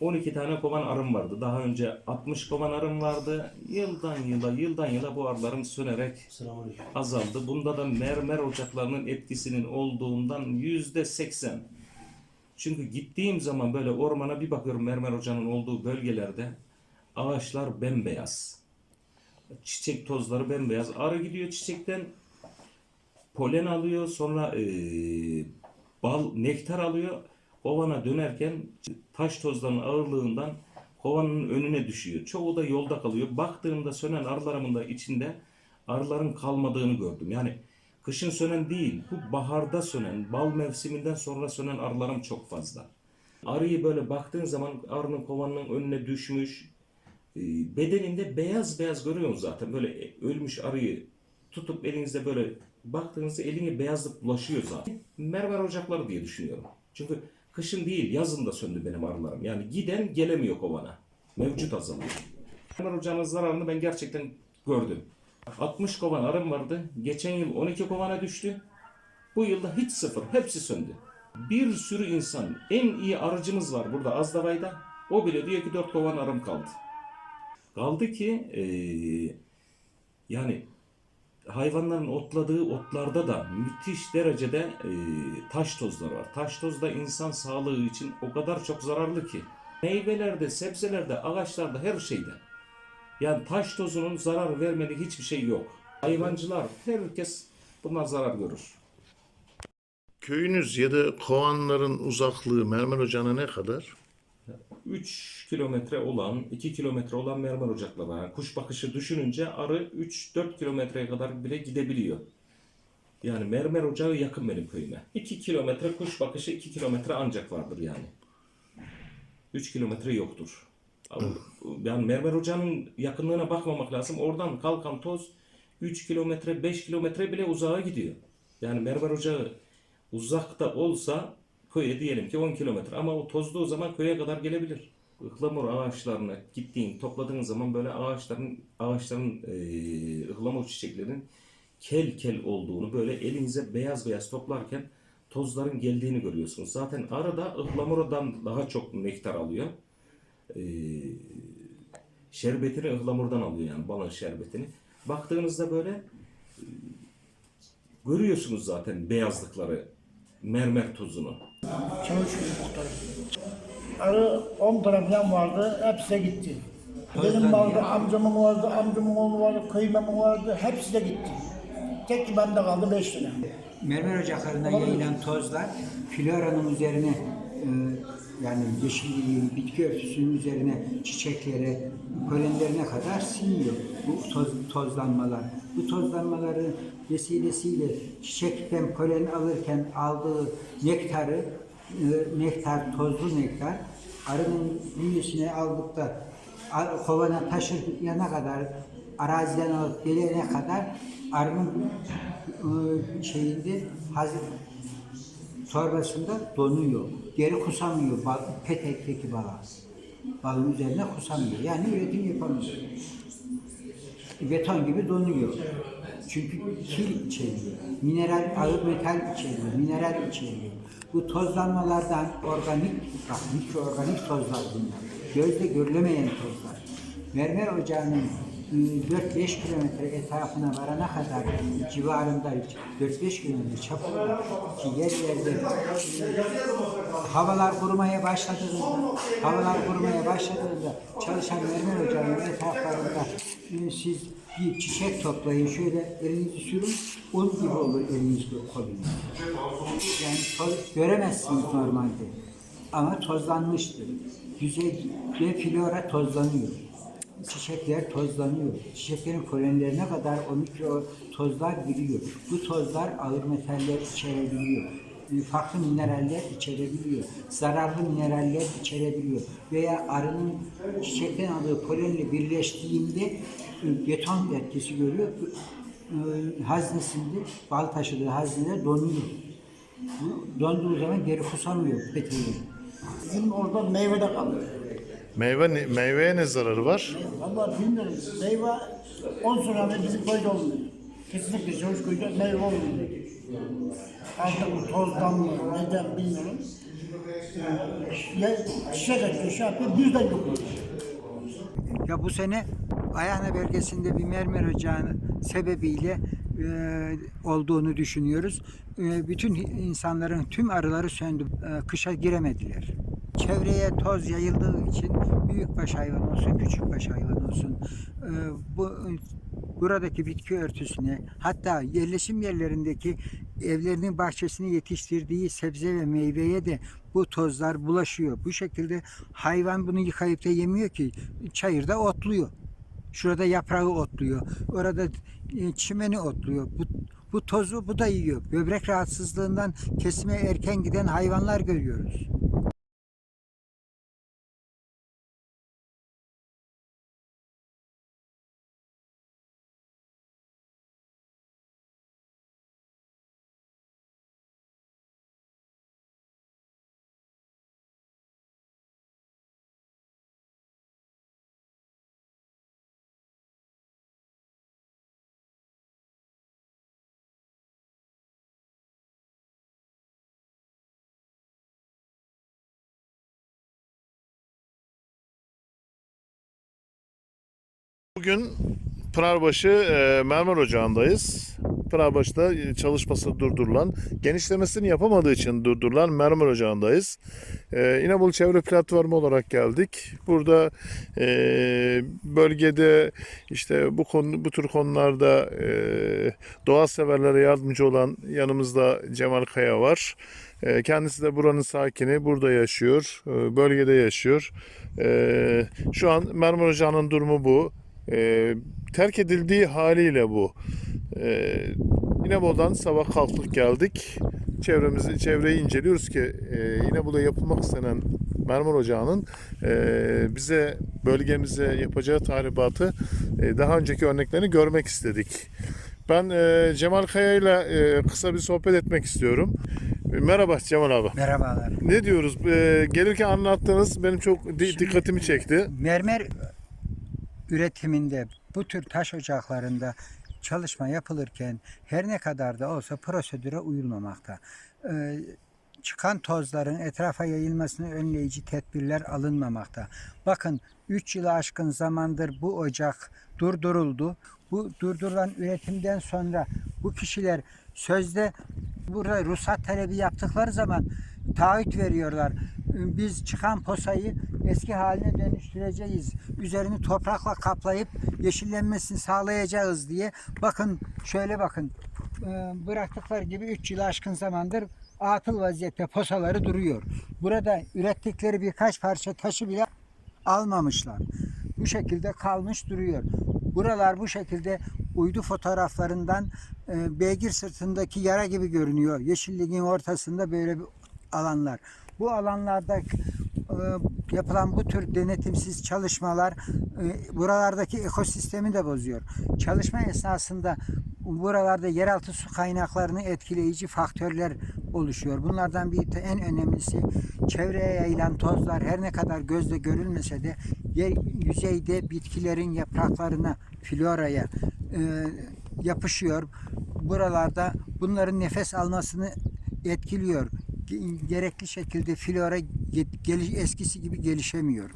12 tane kovan arım vardı. Daha önce 60 kovan arım vardı. Yıldan yıla, yıldan yıla bu arılarım sönerek azaldı. Bunda da mermer ocaklarının etkisinin olduğundan yüzde seksen. Çünkü gittiğim zaman böyle ormana bir bakıyorum mermer ocağının olduğu bölgelerde ağaçlar bembeyaz. Çiçek tozları bembeyaz. Arı gidiyor çiçekten polen alıyor sonra eee, bal nektar alıyor. Kovana dönerken taş tozların ağırlığından kovanın önüne düşüyor. Çoğu da yolda kalıyor. Baktığımda sönen arılarımın da içinde arıların kalmadığını gördüm. Yani kışın sönen değil, bu baharda sönen, bal mevsiminden sonra sönen arılarım çok fazla. Arıyı böyle baktığın zaman arının kovanının önüne düşmüş, e, bedeninde beyaz beyaz görüyorsun zaten. Böyle ölmüş arıyı tutup elinizde böyle baktığınızda eline beyazlık bulaşıyor zaten. Mermer ocakları diye düşünüyorum. Çünkü kışın değil yazın da söndü benim arılarım. Yani giden gelemiyor kovana. Mevcut azalıyor. Mermer ocağının zararını ben gerçekten gördüm. 60 kovan arım vardı. Geçen yıl 12 kovana düştü. Bu yılda hiç sıfır. Hepsi söndü. Bir sürü insan, en iyi arıcımız var burada Azdavay'da. O bile diyor ki 4 kovan arım kaldı. Kaldı ki eee, yani hayvanların otladığı otlarda da müthiş derecede eee, taş tozları var. Taş toz da insan sağlığı için o kadar çok zararlı ki. Meyvelerde, sebzelerde, ağaçlarda, her şeyde. Yani taş tozunun zarar vermediği hiçbir şey yok. Hayvancılar, herkes bundan zarar görür. Köyünüz ya da kovanların uzaklığı mermer ocağına ne kadar? 3 kilometre olan, 2 kilometre olan mermer ocakları kuş bakışı düşününce arı 3-4 kilometreye kadar bile gidebiliyor. Yani mermer ocağı yakın benim köyüme. 2 kilometre kuş bakışı 2 kilometre ancak vardır yani. 3 kilometre yoktur. Ama Yani mermer ocağının yakınlığına bakmamak lazım. Oradan kalkan toz 3 kilometre 5 kilometre bile uzağa gidiyor. Yani mermer ocağı uzakta olsa köye diyelim ki 10 kilometre ama o tozduğu zaman köye kadar gelebilir. Ihlamur ağaçlarına gittiğin, topladığın zaman böyle ağaçların ağaçların eee ıhlamur çiçeklerinin kel kel olduğunu böyle elinize beyaz beyaz toplarken tozların geldiğini görüyorsunuz. Zaten arada ıhlamurdan daha çok nektar alıyor. Eee şerbetini ıhlamurdan alıyor yani balın şerbetini. Baktığınızda böyle e, görüyorsunuz zaten beyazlıkları, mermer tozunu. Çavuşoğlu muhtarı. Arı 10 tane falan vardı, hepsi de gitti. Benim vardı, amcamın vardı, amcamın oğlu vardı, kıymemin vardı, hepsi de gitti. Tek bende kaldı 5 tane. Mermer ocaklarından yayılan tozlar floranın üzerine yani yeşilliğin, bitki örtüsünün üzerine çiçeklere, polenlerine kadar siniyor bu toz, tozlanmalar. Bu tozlanmaların vesilesiyle çiçekten polen alırken aldığı nektarı, e, nektar, tozlu nektar arının bünyesine aldıkta ar- kovana taşıyana kadar araziden alıp gelene kadar arının e, şeyinde hazır torbasında donuyor. Geri kusamıyor bal, petekteki bala. Balın üzerine kusamıyor. Yani üretim yapamıyor. Beton gibi donuyor. Çünkü kil içeriyor. Mineral, ağır metal içeriyor. Mineral içeriyor. Bu tozlanmalardan organik, bak mikroorganik tozlar bunlar. Gözle görülemeyen tozlar. Mermer ocağının 4-5 kilometre etrafına varana kadar civarında 4-5 kilometre çapında ki yer yerde havalar kurumaya başladığında havalar kurumaya başladığında çalışan mermer ocağının etraflarında e, siz bir çiçek toplayın şöyle elinizi sürün un gibi olur eliniz kolunuz. Yani toz göremezsiniz normalde ama tozlanmıştır. Yüzey ve flora tozlanıyor. Çiçekler tozlanıyor. Çiçeklerin polenlerine kadar o mikro tozlar giriyor. Bu tozlar ağır metaller içerebiliyor. E, Farklı mineraller içerebiliyor. Zararlı mineraller içerebiliyor. Veya arının çiçekten aldığı polenle birleştiğinde e, beton etkisi görüyor. E, Haznesinde, bal taşıdığı haznede donuyor. Donduğu zaman geri kusamıyor peteği. Bizim orada meyve de kaldı. Meyve ne- meyveye ne zararı var? Vallahi bilmiyorum, meyve 10 sene bizim köyde olmuyor. Kesinlikle çavuş köyde meyve olmuyor. Artık bu tozdan mı, neden bilmiyorum. Ya çiçek açıyor, şey yapıyor, birden yok. Ya bu sene Ayağına bölgesinde bir mermer ocağı sebebiyle e, olduğunu düşünüyoruz. E, bütün insanların tüm arıları söndü. E, kışa giremediler. Çevreye toz yayıldığı için büyükbaş hayvan olsun, küçükbaş hayvan olsun e, bu buradaki bitki örtüsüne hatta yerleşim yerlerindeki evlerinin bahçesini yetiştirdiği sebze ve meyveye de bu tozlar bulaşıyor. Bu şekilde hayvan bunu yıkayıp da yemiyor ki çayırda otluyor. Şurada yaprağı otluyor. Orada e, çimeni otluyor. Bu, bu tozu bu da yiyor. Böbrek rahatsızlığından kesime erken giden hayvanlar görüyoruz. Bugün Pınarbaşı e, Mermer Ocağı'ndayız. Pınarbaşı'da çalışması durdurulan, genişlemesini yapamadığı için durdurulan Mermer Ocağı'ndayız. E, İnebolu Çevre Platformu olarak geldik. Burada e, bölgede işte bu konu bu tür konularda e, doğa severlere yardımcı olan yanımızda Cemal Kaya var. E, kendisi de buranın sakini, burada yaşıyor, e, bölgede yaşıyor. E, şu an Mermer Ocağı'nın durumu bu. E, terk edildiği haliyle bu. E, İnebolu'dan sabah kalktık geldik. Çevremizi, çevreyi inceliyoruz ki e, İnebolu'da yapılmak istenen mermer ocağının e, bize bölgemize yapacağı tahribatı e, daha önceki örneklerini görmek istedik. Ben e, Cemal Kaya ile e, kısa bir sohbet etmek istiyorum. E, merhaba Cemal abi. Merhabalar. Ne diyoruz? E, gelirken anlattığınız benim çok di- dikkatimi çekti. Mermer üretiminde bu tür taş ocaklarında çalışma yapılırken her ne kadar da olsa prosedüre uyulmamakta. Ee, çıkan tozların etrafa yayılmasını önleyici tedbirler alınmamakta. Bakın 3 yılı aşkın zamandır bu ocak durduruldu. Bu durdurulan üretimden sonra bu kişiler sözde burada ruhsat talebi yaptıkları zaman taahhüt veriyorlar. Biz çıkan posayı eski haline dönüştüreceğiz. Üzerini toprakla kaplayıp yeşillenmesini sağlayacağız diye. Bakın şöyle bakın. Ee, Bıraktıkları gibi 3 yıl aşkın zamandır atıl vaziyette posaları duruyor. Burada ürettikleri birkaç parça taşı bile almamışlar. Bu şekilde kalmış duruyor. Buralar bu şekilde uydu fotoğraflarından e, beygir sırtındaki yara gibi görünüyor. Yeşilliğin ortasında böyle bir alanlar. Bu alanlarda e, yapılan bu tür denetimsiz çalışmalar e, buralardaki ekosistemi de bozuyor. Çalışma esnasında buralarda yeraltı su kaynaklarını etkileyici faktörler oluşuyor. Bunlardan bir en önemlisi çevreye yayılan tozlar her ne kadar gözle görülmese de yer, yüzeyde bitkilerin yapraklarına, floraya e, yapışıyor. Buralarda bunların nefes almasını etkiliyor. Ge- Gerekli şekilde flora eskisi gibi gelişemiyor.